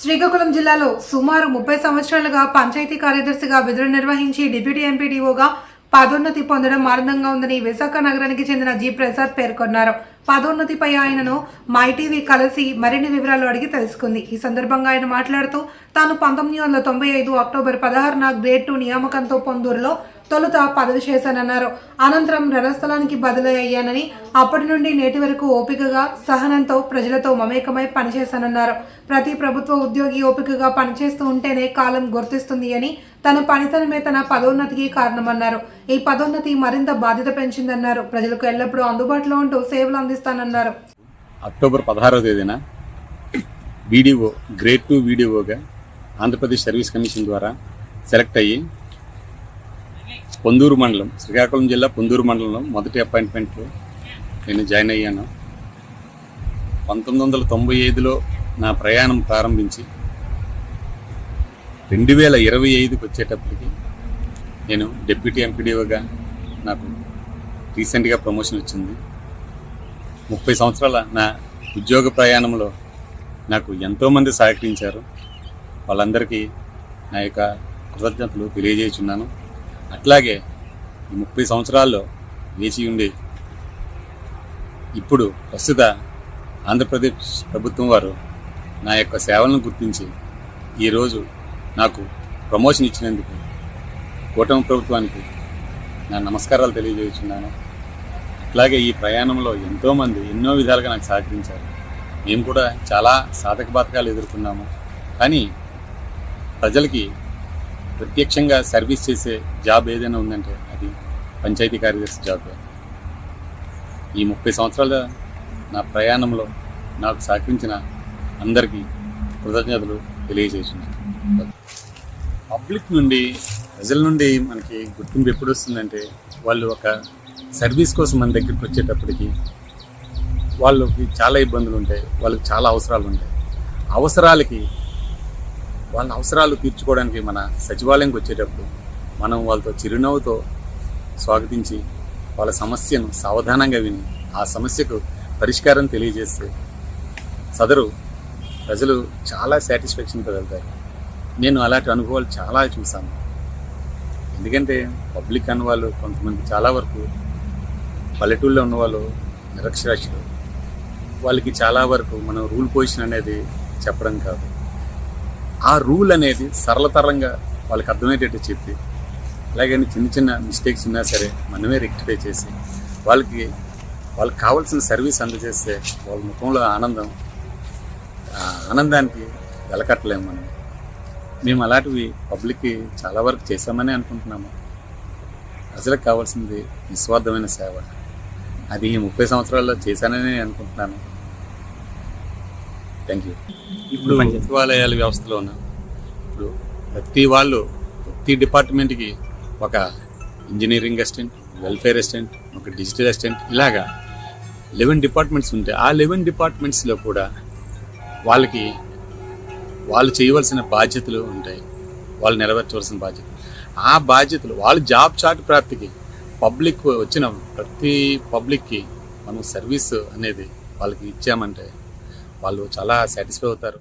శ్రీకాకుళం జిల్లాలో సుమారు ముప్పై సంవత్సరాలుగా పంచాయతీ కార్యదర్శిగా విధులు నిర్వహించి డిప్యూటీ ఎంపీడీఓగా పదోన్నతి పొందడం ఆనందంగా ఉందని విశాఖ నగరానికి చెందిన జి ప్రసాద్ పేర్కొన్నారు. పదోన్నతిపై ఆయనను మైటీవీ కలిసి మరిన్ని వివరాలు అడిగి తెలుసుకుంది. ఈ సందర్భంగా ఆయన మాట్లాడుతూ తాను పంతొమ్మిది వందల తొంభై ఐదు అక్టోబర్ పదహారున గ్రేడ్ టూ నియామకంతో పొందూరులో తొలుత పదవి చేశానన్నారు. అనంతరం రణస్థలానికి బదిలీ అయ్యానని అప్పటి నుండి నేటి వరకు ఓపికగా సహనంతో ప్రజలతో మమేకమై పనిచేశానన్నారు. ప్రతి ప్రభుత్వ ఉద్యోగి ఓపికగా పనిచేస్తూ ఉంటేనే కాలం గుర్తిస్తుంది అని తన పనితనమే తన పదోన్నతికి కారణమన్నారు. ఈ పదోన్నతి మరింత బాధ్యత పెంచిందన్నారు. ప్రజలకు ఎల్లప్పుడూ అందుబాటులో ఉంటూ సేవలు అందిస్తానన్నారు. అక్టోబర్ పదహారవ తేదీన వీడిఓ గ్రేడ్ టూ వీడిఓగా ఆంధ్రప్రదేశ్ సర్వీస్ కమిషన్ ద్వారా సెలెక్ట్ అయ్యి పొందూరు మండలం శ్రీకాకుళం జిల్లా పొందూరు మండలంలో మొదటి అపాయింట్మెంట్లో నేను జాయిన్ అయ్యాను. పంతొమ్మిది వందల తొంభై ఐదులో నా ప్రయాణం ప్రారంభించి రెండు వేల ఇరవై ఐదుకి వచ్చేటప్పటికి నేను డిప్యూటీ ఎంపీడీఓగా నాకు రీసెంట్గా ప్రమోషన్ వచ్చింది. ముప్పై సంవత్సరాల నా ఉద్యోగ ప్రయాణంలో నాకు ఎంతోమంది సహకరించారు. వాళ్ళందరికీ నా యొక్క కృతజ్ఞతలు తెలియజేస్తున్నాను. అట్లాగే ఈ ముప్పై సంవత్సరాల్లో వేచి ఉండి ఇప్పుడు ప్రస్తుత ఆంధ్రప్రదేశ్ ప్రభుత్వం వారు నా యొక్క సేవలను గుర్తించి ఈరోజు నాకు ప్రమోషన్ ఇచ్చినందుకు కూటమి ప్రభుత్వానికి నా నమస్కారాలు తెలియజేస్తున్నాను. అట్లాగే ఈ ప్రయాణంలో ఎంతోమంది ఎన్నో విధాలుగా నాకు సహకరించారు. మేము కూడా చాలా సాధక బాధకాలు ఎదుర్కొన్నాము. కానీ ప్రజలకి ప్రత్యక్షంగా సర్వీస్ చేసే జాబ్ ఏదైనా ఉందంటే అది పంచాయతీ కార్యదర్శి జాబ్. ఈ ముప్పై సంవత్సరాల నా ప్రయాణంలో నాకు సహకరించిన అందరికీ కృతజ్ఞతలు తెలియజేస్తున్నాను. పబ్లిక్ నుండి ప్రజల నుండి మనకి గుర్తింపు ఎప్పుడు వస్తుందంటే వాళ్ళు ఒక సర్వీస్ కోసం మన దగ్గరికి వచ్చేటప్పటికి వాళ్ళకి చాలా ఇబ్బందులు ఉంటాయి వాళ్ళకి చాలా అవసరాలు ఉంటాయి. అవసరాలకి వాళ్ళ అవసరాలు తీర్చుకోవడానికి మన సచివాలయంకి వచ్చేటప్పుడు మనం వాళ్ళతో చిరునవ్వుతో స్వాగతించి వాళ్ళ సమస్యను సావధానంగా విని ఆ సమస్యకు పరిష్కారం తెలియజేస్తే సదరు ప్రజలు చాలా సాటిస్ఫాక్షన్తో వెళ్తారు. నేను అలాంటి అనుభవాలు చాలా చూశాను. ఎందుకంటే పబ్లిక్ అన్నవాళ్ళు కొంతమంది చాలా వరకు పల్లెటూళ్ళలో ఉన్నవాళ్ళు నిరక్షరాస్యులు. వాళ్ళకి చాలా వరకు మనం రూల్ పొజిషన్ అనేది చెప్పడం కాదు. ఆ రూల్ అనేది సరళతరంగా వాళ్ళకి అర్థమయ్యేటట్టు చెప్పి అలాగే చిన్న చిన్న మిస్టేక్స్ ఉన్నా సరే మనమే రెక్టిఫై చేసి వాళ్ళకి వాళ్ళకి కావాల్సిన సర్వీస్ అందజేస్తే వాళ్ళ ముఖంలో ఆనందం ఆనందానికి వెలకట్టలేము మనం. మేము అలాంటివి పబ్లిక్కి చాలా వరకు చేశామని అనుకుంటున్నాము. ప్రజలకు కావాల్సింది నిస్వార్థమైన సేవ. అది ఈ ముప్పై సంవత్సరాల్లో చేశానని అనుకుంటున్నాను. థ్యాంక్ యూ ఇప్పుడు సచివాలయాల వ్యవస్థలో ఉన్నాం ఇప్పుడు ప్రతి వాళ్ళు ప్రతి డిపార్ట్మెంట్కి ఒక ఇంజనీరింగ్ అసిస్టెంట్ వెల్ఫేర్ అసిస్టెంట్ ఒక డిజిటల్ అసిస్టెంట్ ఇలాగా లెవెన్ డిపార్ట్మెంట్స్ ఉంటాయి ఆ లెవెన్ డిపార్ట్మెంట్స్లో కూడా వాళ్ళకి వాళ్ళు చేయవలసిన బాధ్యతలు ఉంటాయి. వాళ్ళు నెరవేర్చవలసిన బాధ్యతలు. ఆ బాధ్యతలు వాళ్ళ జాబ్ చాట్ ప్రాప్తికి పబ్లిక్ వచ్చిన ప్రతి పబ్లిక్కి మనం సర్వీస్ అనేది వాళ్ళకి ఇచ్చామంటే వాళ్ళు చాలా సాటిస్ఫై అవుతారు.